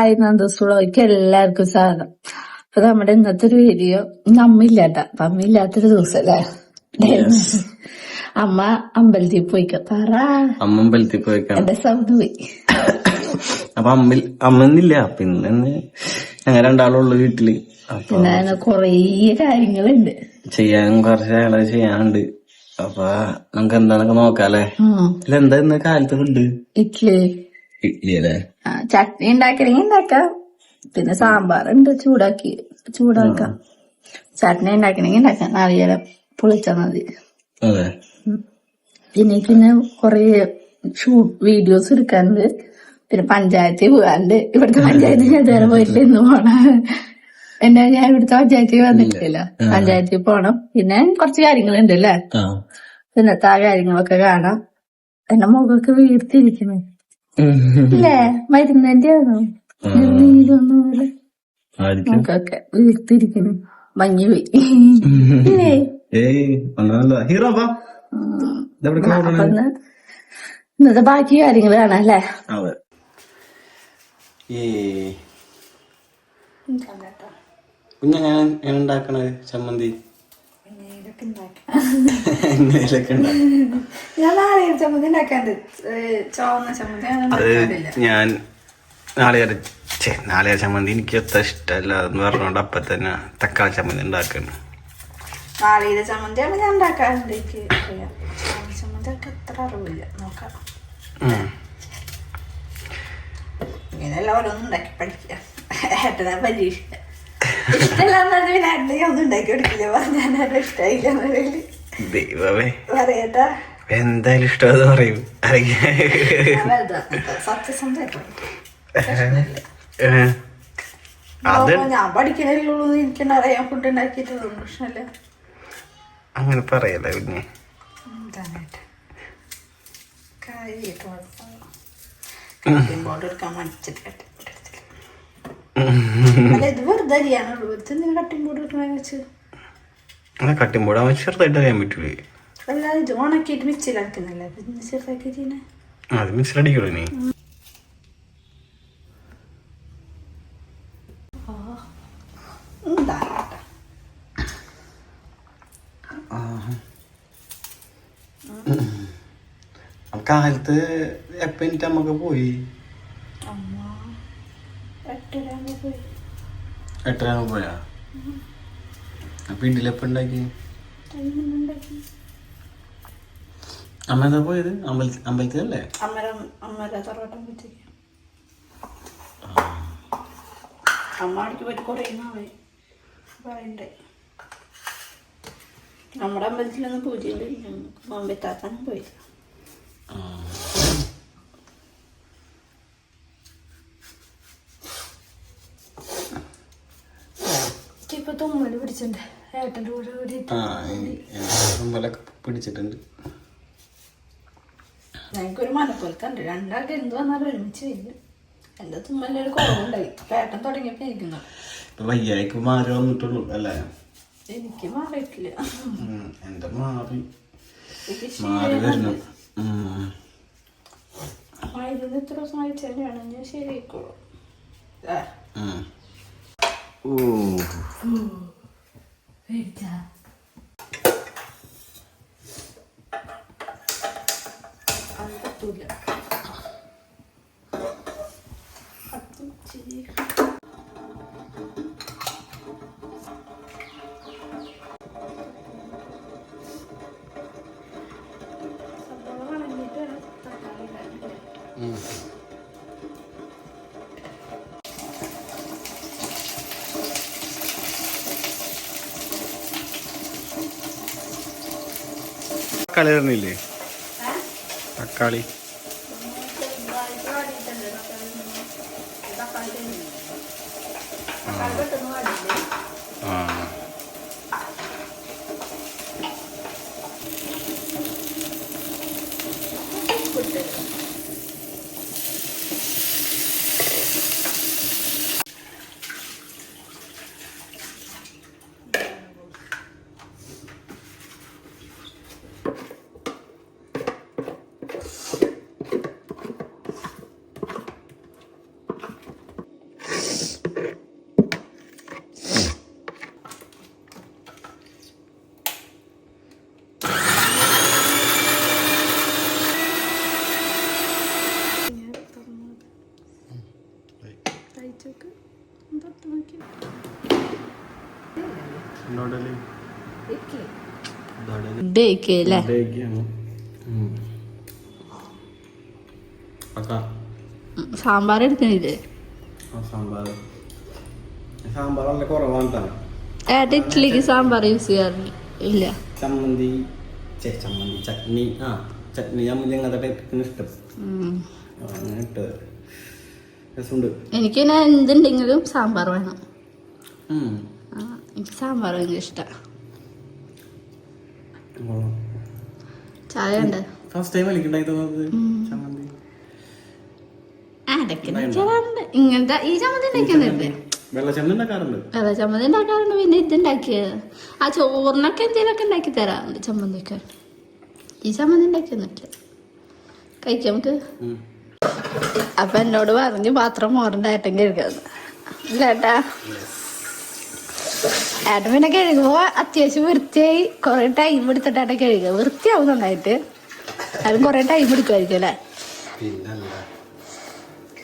Hi നന്ദസുളോയ്ക്ക് എല്ലാവർക്കും സ്വാഗതം അപ്പൊ നമ്മുടെ ഇന്നത്തെ ഒരു വീഡിയോ അമ്മയില്ലാത്ത അമ്മ ഇല്ലാട്ടാ അപ്പൊ അമ്മ ഇല്ലാത്തൊരു ദിവസല്ലേ അമ്മ അമ്പലത്തിൽ പോയിക്ക. പറ. അമ്മ അമ്പലത്തിൽ പോയേക്കാണ് എന്റെ സൗണ്ട് പോയി. അപ്പൊ അമ്മ അമ്മന്നില്ല. പിന്നെ ഞങ്ങൾ രണ്ടാളുള്ള വീട്ടിൽ. പിന്നെ കൊറേ കാര്യങ്ങളുണ്ട്. ചെയ്യാൻ കുറച്ച് ആളെ ചെയ്യാനുണ്ട്. അപ്പൊ നമുക്ക് എന്താന്നൊക്കെ നോക്കാല്ലേ? എന്താ ഇന്ന് കാലത്ത് ഫുഡ് ഇഡ്ലി. ഇഡ്ഡലി അല്ലേ ആ, ചട്നി ഉണ്ടാക്കണമെങ്കിൽ ഉണ്ടാക്കാം. പിന്നെ സാമ്പാറുണ്ട് ചൂടാക്കി ചൂടാക്കാം. ചട്നി ഉണ്ടാക്കണമെങ്കിൽ ഉണ്ടാക്കാം. നാളികേരം പൊളിച്ചാൽ മതി. അതെ. പിന്നെ പിന്നെ കൊറേ ഷൂട്ട് വീഡിയോസ് എടുക്കാനുണ്ട്. പിന്നെ പഞ്ചായത്തിൽ പോകാനുണ്ട്. ഇവിടുത്തെ പഞ്ചായത്തിൽ ഞാൻ ഇതുവരെ പോയിട്ടില്ല. ഇന്ന് പോണ. എന്നാ ഞാൻ ഇവിടുത്തെ പഞ്ചായത്തിൽ വന്നിട്ടില്ല പഞ്ചായത്തിൽ പോണം. പിന്നെ കുറച്ച് കാര്യങ്ങളുണ്ട് അല്ലേ പിന്നെ പിന്നത്തെ ആ കാര്യങ്ങളൊക്കെ കാണാം. എന്റെ മുഖമൊക്കെ വീർത്തിരിക്കുന്നു ഇല്ലേ? മരുന്നിന്റെ ആണോ നീലൊന്നുമില്ല വീർത്തിരിക്കുന്നു മഞ്ഞ് പോയി. ഇല്ലേ? ഇന്നത്തെ ബാക്കി കാര്യങ്ങൾ കാണാം അല്ലേ? അതെ. ഈ കുഞ്ഞെങ്ങനെ എങ്ങനെ ഉണ്ടാക്കണത് ചമ്മന്തി. ഞാൻ നാളെ നാളെ ചമ്മന്തി എനിക്ക് അത്ര ഇഷ്ടമല്ല എന്ന് പറഞ്ഞോണ്ട് അപ്പൊ തന്നെ തക്കാളി ചമ്മന്തി ഉണ്ടാക്കുന്നു നാളികേര ചമ്മന്തിയാണ് ഞാൻ ഉണ്ടാക്കാറുണ്ട്. എനിക്ക് അത്ര അറിവില്ല. നോക്കാം. ഇങ്ങനെയല്ല ഓരോന്നും ഉണ്ടാക്കി പഠിക്കുക ഏട്ടനാ പരീക്ഷ. ഇഷ്ടമല്ലാന്ന് പിന്നെ ഏട്ടനെ ഒന്നും ഉണ്ടാക്കി കൊടുക്കില്ല. പറഞ്ഞാൽ ഇഷ്ടമായില്ല എന്ന് പറയൽ. ദൈവമേ. പറയട്ടാ. എന്തായാലും ഇഷ്ടമെന്ന് പറയും. ഞാൻ ഫുഡ് ഉണ്ടാക്കിയിട്ട് പ്രശ്നമല്ല. അങ്ങനെ പറയല്ല പിന്നെ. ബോർഡ് എടുക്കാൻ മടിച്ചിട്ട് അങ്ങനെ കട്ടിമ്പോഴാൻ അവൻ ചെറുതായിട്ട് അറിയാൻ പറ്റൂലേ അല്ലാതെ ഇത് ഉണക്കിയിട്ട് മിക്സിയിലാക്കുന്നില്ല പിന്നെ ചെറുതാക്കി ചെയ്യുന്നേ അത് മിക്സിലടിക്കുള്ളൂ നീ കാലത്ത് എപ്പ എനിക്ക് നമുക്ക് പോയി അമ്മ എട്ടരാകുമ്പോ പോയി അപ്പൊ ഇഡ്ഡലിയപ്പം ഉണ്ടാക്കി അമ്മ എന്താ പോയത്? അമ്പലത്തിൽ അമ്പലത്തിലല്ലേ? അമ്മരം അമ്മര തറവാട്ടം പറ്റിയ അമ്മ അടിക്ക് പോയിട്ട് കുറേ നാളായി. പറയണ്ടേ നമ്മുടെ അമ്പലത്തിലൊന്നും പൂജയുണ്ട് ഞങ്ങൾക്ക് നോമ്പെത്താത്താനും പോയില്ല ഇപ്പൊ തുമ്മൽ പിടിച്ചിട്ടുണ്ട്. ഏട്ടന്റെ കൂടെ കൂടിയിട്ട് ആ അമ്പലൊക്കെ പിടിച്ചിട്ടുണ്ട്. ഞങ്ങൾക്കൊരു മനപ്പോലത്തെ ഉണ്ട് രണ്ടാൾക്ക് എന്ത് വന്നാലും ഒരുമിച്ച് വരും. എന്റെ തുമ്മലൊരു കുറവുണ്ടായി. പേട്ടൻ ഏട്ടൻ തുടങ്ങിയപ്പോ ഇരിക്കുന്നു വയ്യായിക്ക് മാറി വന്നിട്ടുള്ളൂ അല്ലേ? എനിക്ക് മാറിയിട്ടില്ല. ഉം, എന്റെ മാറി മാറി വരണം. മരുന്ന് ഇത്ര ദിവസം കഴിച്ചാലാണ് ഞാൻ ശരിയായിക്കോളൂ. ഓ പേടിച്ചാ? തക്കാളി ഇടണില്ലേ തക്കാളി. സാമ്പാർ എടുക്കണില്ലേ? സാമ്പാർ. ഏട്ടാ ഇഡ്ഡലിക്ക് യൂസ് ചെയ്യാറില്ല ഇല്ല? ചമ്മന്തി. ചമ്മന്തി. ചട്നി. ആ ചട്നി ചമ്മന്തി അങ്ങനത്തെ ഇഷ്ടം. ഉം. ആ, അങ്ങനെ ഇട്ടത്. രസമുണ്ട്. എനിക്ക് എന്തുണ്ടെങ്കിലും സാമ്പാർ വേണം. സാമ്പാർ ഭയങ്കര ഇഷ്ടമാണ് കൊള്ളാം. ചായ ഉണ്ട് ഫസ്റ്റ് ടൈം ഇങ്ങനത്തെ ഈ ചമ്മന്തി വെള്ളച്ചമ്മന്തി ഉണ്ടാക്കാറുണ്ട്. പിന്നെ ഇത് ഉണ്ടാക്കിയത് ആ ചോറിനൊക്കെ എന്തെങ്കിലുമൊക്കെ ഉണ്ടാക്കി തരാറുണ്ട് ചമ്മന്തിക്ക് ഈ ചമ്മന്തി ഉണ്ടാക്കിയൊന്നുമില്ല കഴിക്കാം നമുക്ക്. അപ്പൊ എന്നോട് പറഞ്ഞു പാത്രം മോറണ്ട ഏട്ടൻ കഴുകാന്ന് ഇല്ല ഏട്ടാ. ഏട്ടൻ പിന്നെ കഴുകുമ്പോ അത്യാവശ്യം വൃത്തിയായി കൊറേ ടൈം എടുത്തിട്ടാണ് കഴുകുക വൃത്തിയാവും നന്നായിട്ട്. അതും കൊറേ ടൈം എടുക്കുമായിരിക്കും അല്ലേ?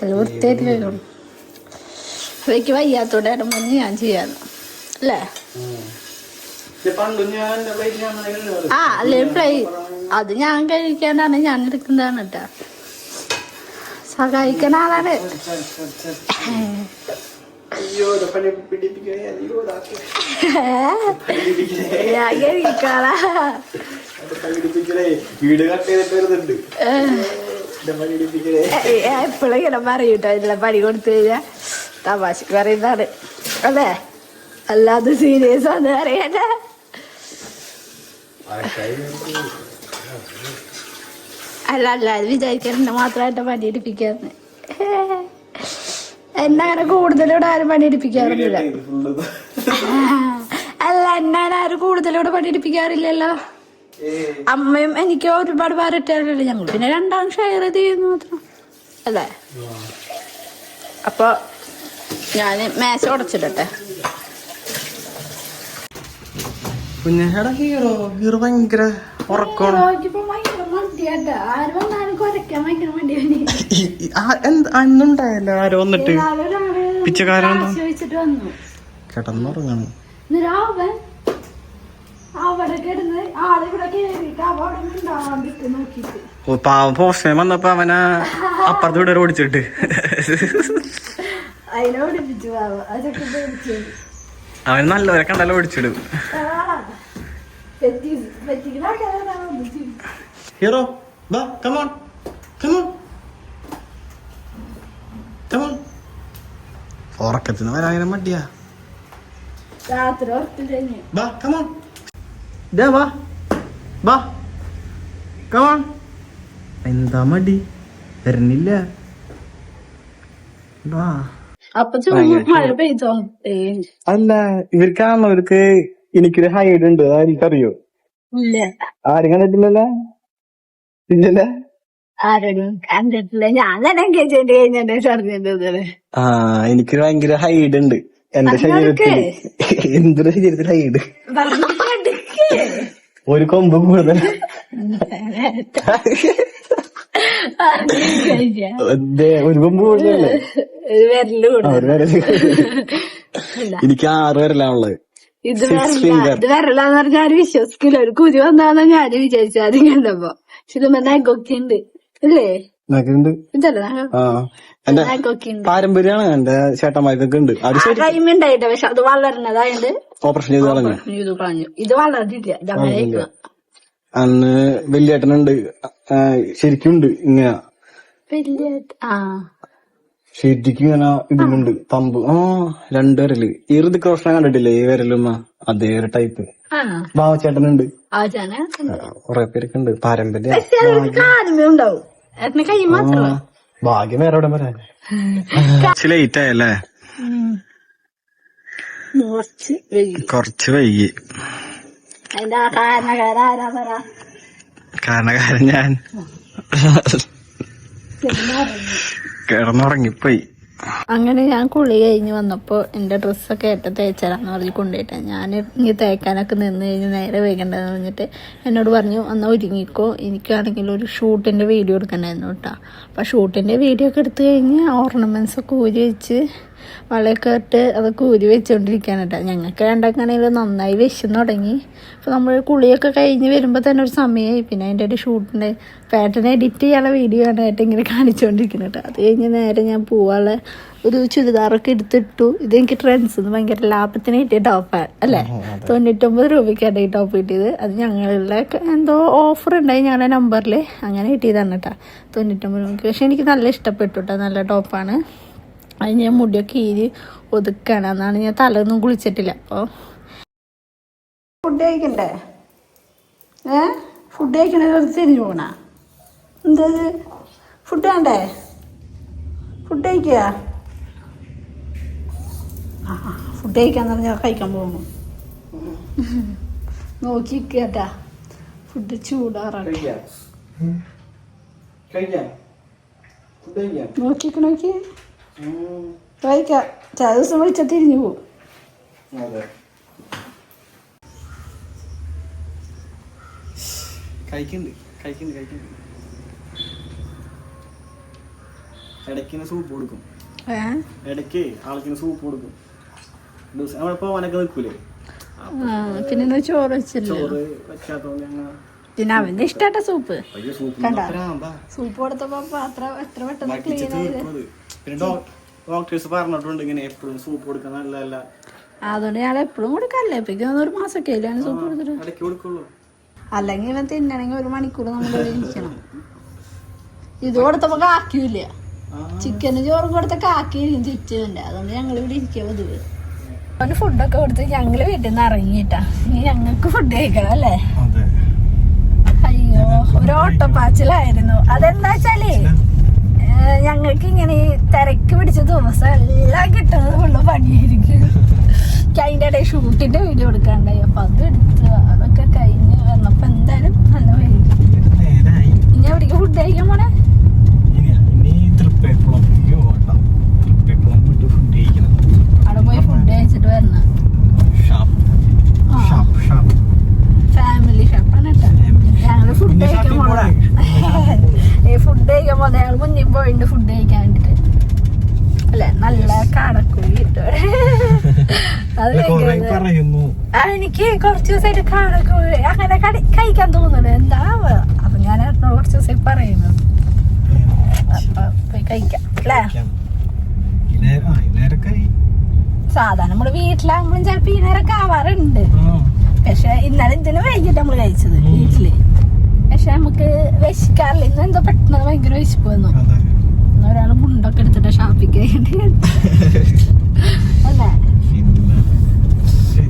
അത് വൃത്തിയായിട്ട് കഴുകണം എനിക്ക് വയ്യാത്തോടെ ഏട്ടൻ മുന്നേ ഞാൻ ചെയ്യാന്ന്. അല്ലേ. ആ അല്ലേ? ഫ്രൈ അത് ഞാൻ കഴിക്കാനാണ് ഞാൻ എടുക്കുന്നതാണ് കേട്ടാ. സഹായിക്കണ ആളാണ്. അയ്യോ ഇത് പണി പിടിപ്പിക്കണേ. അയ്യോ വീട് കട്ട് ചെയ്തിട്ട് വരുന്നുണ്ട്. എപ്പോഴും ഇങ്ങനെ ഇതിലെ പണി കൊടുത്തു കഴിഞ്ഞാ തമാശക്ക് പറയുന്നതാണ്. അല്ലേ? അല്ലാതെ സീരിയസ് ആണ് അറിയാണ്ട അല്ല അല്ല അത് വിചാരിക്കാൻ പണി എടുപ്പിക്കാന്ന്. എന്നെ അങ്ങനെ കൂടുതലൂടെ ആരും പണിയെടുപ്പിക്കാറില്ല അല്ല എന്നെ ആരും കൂടുതലൂടെ പണിയെടുപ്പിക്കാറില്ലല്ലോ? അമ്മയും എനിക്ക് ഒരുപാട് പാരറ്റാറില്ല ഞങ്ങൾ പിന്നെ രണ്ടാം ഷെയർ ചെയ്ത് ചെയ്യുന്നു മാത്രം. അല്ലേ? അപ്പൊ ഞാൻ മേശ ഉടച്ചിടട്ടെ. കുഞ്ഞേടാ ഹീറോ ഹീറോ ഭയങ്കര ഉറക്കമാണ് ആര് അന്നുണ്ടായല്ലോ ആരോ വന്നിട്ട്? പിച്ചക്കാരൻ കിടന്നുറങ്ങാണ്. പാവം പോസ്റ്റേ വന്നപ്പോ അവനാ അപ്പുറത്ത് വീട് ഓടിച്ചിട്ട്. അവൻ നല്ലവരെ കണ്ടാലും ഓടിച്ചിടും. ഹീറോ പറ്റിക്കുന്ന ഹീറോ on. Come on. ഉറക്കത്തിന് വരാൻ മടിയാ. രാത്രി വാ കമോൺ ദേ വാ. ബാ കമോൺ എന്താ മടി? വരുന്നില്ല വാ. അല്ല ഇവർക്കാണവർക്ക് എനിക്കൊരു ഹൈഡ് ഉണ്ട്. അതായിരിക്കും ഇല്ല. ആരും കണ്ടിട്ടില്ലല്ലേ? ഇല്ലല്ലേ? ആരോടും കണ്ടിട്ടില്ല. ഞാൻ തന്നെ എൻഗേജ്മെന്റ് കഴിഞ്ഞിട്ട് അറിഞ്ഞിട്ട് ആ എനിക്ക് ഭയങ്കര ഹൈഡ് ഉണ്ട്. എന്റെ ശരീരത്തിൽ എന്തൊരു ശരീരത്തിൽ ഹൈഡ് ഒരു കൊമ്പ് കൂടുതൽ. ഒരു കൊമ്പ് കൂടുതലല്ലേ? വിരൽ എനിക്ക് ആറ് വരലാണുള്ളത്. ഇത് വരല. ഇത് വരലാന്ന് പറഞ്ഞാൽ ആരും വിശ്വസിക്കില്ല. ഒരു കുരു വന്നാന്ന് ഞാൻ വിചാരിച്ചു. അതിങ്ങനെ കണ്ടപ്പോ. നഗൊക്കെ ഉണ്ട്. ഇല്ലേ? ഉണ്ട്. പാരമ്പര്യമാണ് എന്റെ ചേട്ടന്മാർക്കൊക്കെ ഉണ്ട്. ഉണ്ടായിട്ട് പക്ഷെ അത് ഓപ്പറേഷൻ ചെയ്ത് കളഞ്ഞു. ഇത് വളർന്നിട്ടില്ല. അന്ന് വലിയേട്ടനുണ്ട്. ശരിക്കും ഉണ്ട് ഇങ്ങനെ. ആ. ശരിക്കും ഇങ്ങനെ ഇതിലുണ്ട്. പമ്പ് ആ രണ്ട് വിരൽ. ഈ ഋതിക് റോഷനെ കണ്ടിട്ടില്ലേ? ഈ വിരലുമ്മ അതേ ഒരു ടൈപ്പ്. ഭാവചേട്ടനുണ്ട്. കൊറേ പേരൊക്കെ ഉണ്ട്. പാരമ്പര്യം അതിന് കാലുമേ ഉണ്ടാവും ഏട്ടന് കൈ മാത്രമേ ഭാഗ്യം വേറെ എവിടെ വരാൻ ലേറ്റ് ആയല്ലേ കുറച്ച് വൈകി. കുറച്ച് വൈകി. അതിന്റെ ആ കാരണക്കാരൻ ആരാ പറ? കാരണക്കാരൻ ഞാൻ. കിടന്നുറങ്ങിപ്പോയി. അങ്ങനെ ഞാൻ കുളി കഴിഞ്ഞ് വന്നപ്പോൾ എന്റെ ഡ്രസ്സൊക്കെ ഏട്ട തേച്ചരാന്ന് പറഞ്ഞ് കൊണ്ടുപോയിട്ട്. ഞാൻ ഇനി തേക്കാനൊക്കെ നിന്ന് കഴിഞ്ഞ് നേരെ വൈകണ്ടെന്ന് പറഞ്ഞിട്ട് എന്നോട് പറഞ്ഞു എന്നാൽ ഒരുങ്ങിക്കോ. എനിക്കാണെങ്കിൽ ഒരു ഷൂട്ടിന്റെ വീഡിയോ എടുക്കണമായിരുന്നു കേട്ടോ അപ്പോൾ ഷൂട്ടിന്റെ വീഡിയോ ഒക്കെ എടുത്തു കഴിഞ്ഞ് ഓർണമെൻസൊക്കെ ഊരി വെച്ച് വളയൊക്കെ ഇട്ട് അതൊക്കെ ഊരി വെച്ചുകൊണ്ടിരിക്കുകയാണ് കേട്ടോ ഞങ്ങൾക്ക് രണ്ടാക്കാണെങ്കിൽ നന്നായി വിശന്ന് തുടങ്ങി. അപ്പോൾ നമ്മൾ കുളിയൊക്കെ കഴിഞ്ഞ് വരുമ്പോൾ തന്നെ ഒരു സമയമായി പിന്നെ അതിന്റെ ഒരു ഷൂട്ടിന്റെ പാറ്റേൺ എഡിറ്റ് ചെയ്യാനുള്ള വീഡിയോ ആണ് ആയിട്ട് ഇങ്ങനെ കാണിച്ചുകൊണ്ടിരിക്കുന്നത് കേട്ടോ അത് കഴിഞ്ഞ് നേരെ ഞാൻ പോവാനുള്ള ഒരു ചുരിദാറൊക്കെ എടുത്തിട്ടു. ഇത് എനിക്ക് ട്രെൻഡ്സ് ഭയങ്കര ലാഭത്തിന് കിട്ടിയ ടോപ്പാണ് അല്ലേ? തൊണ്ണൂറ്റൊമ്പത് രൂപയ്ക്കാണ് ഈ ടോപ്പ് കിട്ടിയത്. അത് ഞങ്ങളുടെ എന്തോ ഓഫർ ഉണ്ടായി ഞങ്ങളുടെ നമ്പറിൽ അങ്ങനെ കിട്ടിയതാണ് കേട്ടോ തൊണ്ണൂറ്റൊമ്പത് രൂപയ്ക്ക്. പക്ഷെ എനിക്ക് നല്ല ഇഷ്ടപ്പെട്ടു കേട്ടോ നല്ല ടോപ്പാണ് അത് ഞാൻ മുടിയൊക്കെ ഈരി ഒതുക്കുകയാണ് എന്നാണ് ഞാൻ തലൊന്നും കുളിച്ചിട്ടില്ല. അപ്പോൾ ഫുഡ് കഴിക്കണ്ടേ? ഏ? ഫുഡ് കഴിക്കണേ തിരിഞ്ഞു പോകണ എന്താ ഫുഡ് വേണ്ടേ? ഫുഡ് കഴിക്കുക ആ ഫുഡ് കഴിക്കാന്ന് പറഞ്ഞാൽ കഴിക്കാൻ പോകുന്നു. നോക്കി കേട്ടാ ഫുഡ് ചൂടാറാണ് നോക്കിക്ക് ചില ദിവസം വിളിച്ചാൽ തിരിഞ്ഞു പോകും കഴിക്കുന്നുണ്ട് കഴിക്കുന്നുണ്ട് കഴിക്കുന്നുണ്ട് ഇടയ്ക്കിന് സൂപ്പ് കൊടുക്കും. ഏ? ഇടയ്ക്ക് ആൾക്കിന് സൂപ്പ് കൊടുക്കും. ദിവസം നമ്മളിപ്പോ ഓനൊക്കെ നിൽക്കൂലേ? ആ, പിന്നെ ചോറ് വെച്ചില്ലേ? ചോറ് വെക്കാത്തോണ്ട് ഞങ്ങൾ പിന്നെ അവന്റെ ഇഷ്ടാട്ട സൂപ്പ്. സൂപ്പ് കണ്ടാ? സൂപ്പ് കൊടുത്തപ്പോ പാത്രം എത്ര പെട്ടെന്ന് ക്ലീൻ ആയത്. പിന്നെ ഡോക്ടേഴ്സ് പറഞ്ഞിട്ടുണ്ട് ഇങ്ങനെ എപ്പോഴും സൂപ്പ് കൊടുക്കാൻ നല്ലതല്ല അതുകൊണ്ട് ഞാൻ എപ്പോഴും ഇപ്പൊ ഒരു മാസമൊക്കെ സൂപ്പ് കൊടുത്തിട്ട്. അല്ലെങ്കിൽ ഇവൻ തിന്നണമെങ്കിൽ ഒരു മണിക്കൂർ നമ്മൾ ഇവിടെ ഇരിക്കണം. ഇത് കൊടുത്തപ്പോ കാക്കിയില്ല ചിക്കന് ചോറും കൊടുത്ത കാക്കിയിരിക്കും ചുറ്റുമില്ല അതുകൊണ്ട് ഞങ്ങൾ ഇവിടെ ഇരിക്കുക പതിവ്. അവന് ഫുഡൊക്കെ കൊടുത്ത് ഞങ്ങൾ വീട്ടിൽ നിന്ന് ഇറങ്ങിയിട്ടാ. ഇനി ഞങ്ങൾക്ക് ഫുഡ് കഴിക്കണം അല്ലേ? അതെ. അയ്യോ ഒരു ഓട്ടപ്പാച്ചിലായിരുന്നു. അതെന്താ വെച്ചാലേ ഞങ്ങൾക്ക് ഇങ്ങനെ തിരക്ക് പിടിച്ച ദിവസം എല്ലാം കിട്ടുന്നത് ഉള്ള പണിയായിരിക്കും. അതിന്റെ ഇടയിൽ ഷൂട്ടിന്റെ വീഡിയോ എടുക്കാണ്ടായി അപ്പൊ അത് എടുത്ത് അതൊക്കെ കഴിഞ്ഞ് വന്നപ്പോ എന്തായാലും നല്ല വൈകി ഇനി എവിടേക്ക് ഫുഡ് കഴിക്കാൻ പോണേ? ഫുഡ് കഴിക്കണം. അവിടെ പോയി ഫുഡ് കഴിച്ചിട്ട് വരണം. ഷാപ്പ്. Shop shop. ഫാമിലി ഷോപ്പാണ് കേട്ടോ. ഞങ്ങൾ ഫുഡ് കഴിക്കാൻ പോണ. ഫുഡ് കഴിക്കാൻ പോന്നെ ഞങ്ങൾ മുന്നിൽ പോയിട്ടുണ്ട് ഫുഡ് കഴിക്കാൻ വേണ്ടിട്ട്. അല്ലെ? നല്ല കാടക്കുഴി കിട്ടും അത് എനിക്ക് കുറച്ച് ദിവസമായിട്ട് കാടക്കുഴി അങ്ങനെ കടി- കഴിക്കാൻ തോന്നുന്നു എന്താ അപ്പൊ ഞാൻ കൊറച്ചു ദിവസമായി പറയുന്നു. അപ്പൊ പോയി കഴിക്കാം. അല്ലേ. സാധാരണ നമ്മൾ വീട്ടിലാകുമ്പോഴും ചിലപ്പോ ഈ നേരമൊക്കെ ആവാറുണ്ട്. പക്ഷെ ഇന്നലെ ഇതിന് വൈകിട്ട് നമ്മൾ കഴിച്ചത്. വീട്ടിൽ. പക്ഷെ നമുക്ക് വിശക്കാറില്ല. ഇന്ന് എന്തോ പെട്ടെന്ന് ഭയങ്കര വിശപ്പ് വന്നു. അതെ. ഒരാൾ മുണ്ടൊക്കെ എടുത്തിട്ട് ഷാപ്പിക്ക് അല്ലേ?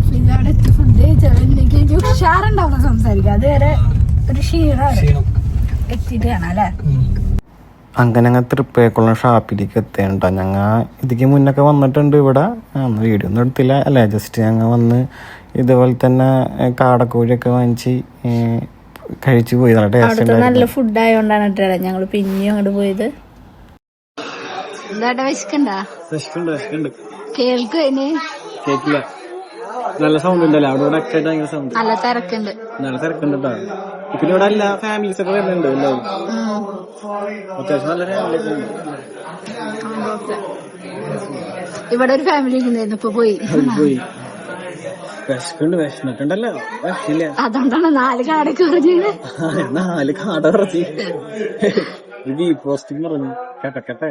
പിന്നെ അവിടെ എത്തി ഫുഡ് കഴിച്ചാൽ എനിക്ക് ഒരു ഉഷാറുണ്ടാവും സംസാരിക്കാം. അതുവരെ ഒരു ക്ഷീണമാണ്. ക്ഷീണം. എത്തിയിട്ട് കാണാം അല്ലേ. അങ്ങനെ ഞങ്ങൾ തൃപ്പേക്കുള്ള ഷാപ്പിലേക്ക് എത്തേണ്ട ഞങ്ങൾ ഇതിക്ക് മുന്നൊക്കെ വന്നിട്ടുണ്ട് ഇവിടെ. അന്ന് വീഡിയോ ഒന്നും എടുത്തില്ല. അല്ലേ? ജസ്റ്റ് ഞങ്ങൾ വന്ന് ഇതുപോലെ തന്നെ കാടക്കോഴിയൊക്കെ വാങ്ങിച്ച് കഴിച്ചു പോയി നല്ല ടേസ്റ്റ് നല്ല ഫുഡ് ആയതുകൊണ്ടാണ് കേട്ടോ ഞങ്ങൾ പിന്നെയും അങ്ങോട്ട് പോയത്. എന്താട്ടാ വിശക്കണ്ട? വിശക്കുണ്ട് വിശക്കുണ്ട്. കേൾക്കും അതിന് കേക്കില്ല നല്ല സൗണ്ട് ഉണ്ടല്ലോ? അവിടെ ഇവിടെ ഒക്കെ ഭയങ്കര സൗണ്ട് നല്ല തിരക്കുണ്ട്. നല്ല തിരക്കുണ്ട് കേട്ടോ. പിന്നെ ഇവിടെ എല്ലാ ഫാമിലീസ് ഒക്കെ വരുന്നുണ്ട് എല്ലാവരും. അത്യാവശ്യം നല്ല ഫാമിലീസ് ഇവിടെ ഒരു ഫാമിലി ഉണ്ടായിരുന്നു ഇപ്പൊ പോയി. പോയി. വിശക്കുണ്ട് വിശന്നിട്ടുണ്ടല്ലോ. വിശക്കില്ല അതുകൊണ്ടാണ് നാല് കാടൊക്കെ നാല് കാട പറഞ്ഞു. ഈ പോസ്റ്റിംഗ് പറഞ്ഞു. കേട്ടെ കേട്ടെ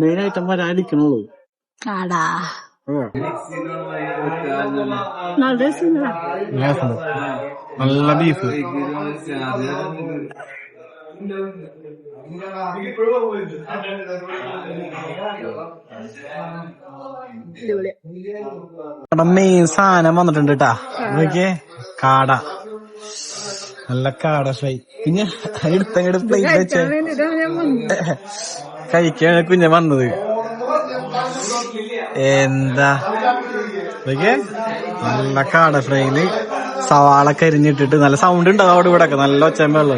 മെയിൻ ഐറ്റം വരാതിരിക്കണുള്ളൂ കാടാ നല്ല രസമുണ്ട്. നല്ല ബീഫ് മെയിൻ സാധനം വന്നിട്ടുണ്ട് കേട്ടാ നോക്കിയേ. കാട. നല്ല കാട ഫ്രൈ. പിന്നെ എടുത്തങ്ങട് പ്ലേറ്റ് വെച്ച. കഴിക്കാണ് കുഞ്ഞ വന്നത്. എന്താ? നോക്കിയേ. നല്ല കാട ഫ്രൈയിൽ സവാള കരിഞ്ഞിട്ടിട്ട് നല്ല സൗണ്ട് ഉണ്ടാവും അവിടെ ഇവിടെ ഒക്കെ നല്ല ഒച്ചമ്പള്ള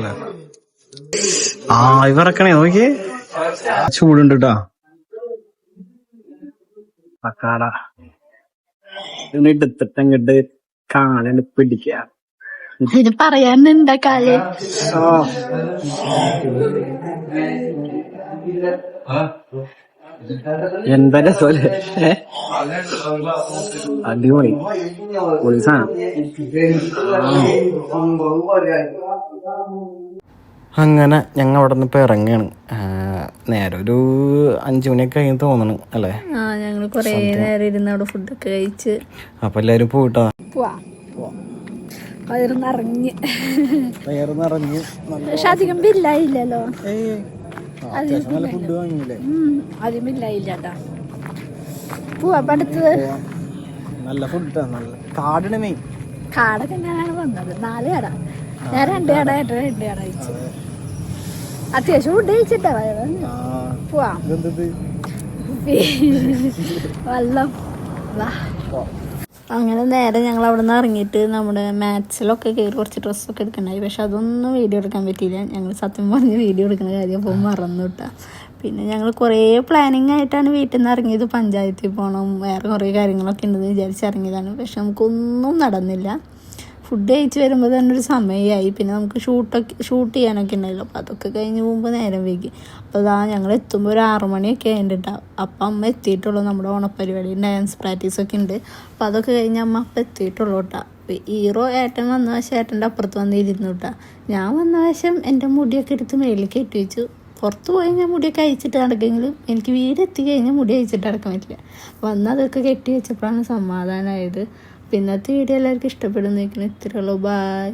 ആ ഇവറക്കണേ നോക്കി ചൂടുണ്ട് കേട്ടാ കാട ഇന്ന് എടുത്തിട്ട് അങ്ങോട്ട് കാണാൻ പിടിക്കുക. പറയാനുണ്ട രസമല്ലേ സോൽ അടിപൊളി. പൊളി സാധനം. അങ്ങനെ ഞങ്ങൾ അവിടെ നിന്ന് ഇപ്പൊ ഇറങ്ങാണ്. നേരെ ഒരു അഞ്ചു മണിയൊക്കെ കഴിഞ്ഞ് തോന്നണ് അല്ലേ? ആ ഞങ്ങൾ കൊറേ നേരം ഇരുന്ന് അവിടെ ഫുഡൊക്കെ കഴിച്ച്. അപ്പൊ എല്ലാരും പോയിട്ടാ? പോവാ വയറിറങ്ങി നിറഞ്ഞ് പക്ഷെ അധികം ബില്ലായില്ലല്ലോ നല്ല ഫുഡ് വാങ്ങിയില്ലേ? ഉം, അധികം ബില്ലായില്ല കേട്ടാ പോവാ. അപ്പൊ അടുത്തത് നല്ല ഫുഡാണ് നല്ല കാടിന് മെയിൻ കാടൊക്കെ ഞാനാണ് വന്നത്? നാല് കട. ഞാൻ രണ്ട് കട. ആയിട്ട് രണ്ട് കട കഴിച്ചു അത്യാവശ്യം ഫുഡ് കഴിച്ചിട്ടാ പോവാ. വെള്ളം. വാ. അങ്ങനെ നേരെ ഞങ്ങൾ അവിടെ നിന്ന് ഇറങ്ങിയിട്ട് നമ്മുടെ മാത്സിലൊക്കെ കയറി കുറച്ച് ഡ്രസ്സൊക്കെ എടുക്കണ്ടായി. പക്ഷെ അതൊന്നും വീഡിയോ എടുക്കാൻ പറ്റിയില്ല. ഞങ്ങൾ സത്യം പറഞ്ഞ് വീഡിയോ എടുക്കുന്ന കാര്യം അപ്പോൾ മറന്നു പിന്നെ ഞങ്ങൾ കുറേ പ്ലാനിങ് ആയിട്ടാണ് വീട്ടിൽ നിന്ന് ഇറങ്ങിയത്. പഞ്ചായത്തിൽ പോകണം വേറെ കുറേ കാര്യങ്ങളൊക്കെ ഉണ്ടെന്ന് വിചാരിച്ച് ഇറങ്ങിയതാണ്. പക്ഷെ നമുക്കൊന്നും നടന്നില്ല. ഫുഡ് കഴിച്ച് വരുമ്പോൾ തന്നെ ഒരു സമയമായി പിന്നെ നമുക്ക് ഷൂട്ടൊക്കെ ഷൂട്ട് ചെയ്യാനൊക്കെ ഉണ്ടല്ലോ. അപ്പോൾ അതൊക്കെ കഴിഞ്ഞ് പോകുമ്പോൾ നേരം വൈകി. അപ്പോൾ അതാ ഞങ്ങൾ എത്തുമ്പോൾ ഒരു ആറു മണിയൊക്കെ ആയിട്ടുണ്ടാവും അപ്പം അമ്മ എത്തിയിട്ടുള്ളൂ. നമ്മുടെ ഓണപ്പരിപാടി ഡാൻസ് പ്രാക്ടീസൊക്കെ ഉണ്ട്. അപ്പോൾ അതൊക്കെ കഴിഞ്ഞ് അമ്മ അപ്പം എത്തിയിട്ടുള്ളൂ കേട്ടോ ഹീറോ ഏട്ടൻ വന്ന വശം ഏട്ടന്റെ അപ്പുറത്ത് വന്ന് ഇരുന്നു കേട്ടോ ഞാൻ വന്ന വശം എന്റെ മുടിയൊക്കെ എടുത്ത് മേളിൽ കെട്ടി വെച്ചു. പുറത്ത് പോയി ഞാൻ മുടിയൊക്കെ അയച്ചിട്ട് നടക്കുമെങ്കിലും എനിക്ക് വീടെത്തി കഴിഞ്ഞാൽ മുടി അയച്ചിട്ട് നടക്കാൻ പറ്റില്ല. വന്ന് അതൊക്കെ കെട്ടി വെച്ചപ്പോഴാണ് സമാധാനമായത് പിന്നത്തെ വീഡിയോ എല്ലാവർക്കും ഇഷ്ടപ്പെടുന്നു. ഇത്രയുള്ളൂ ബായ്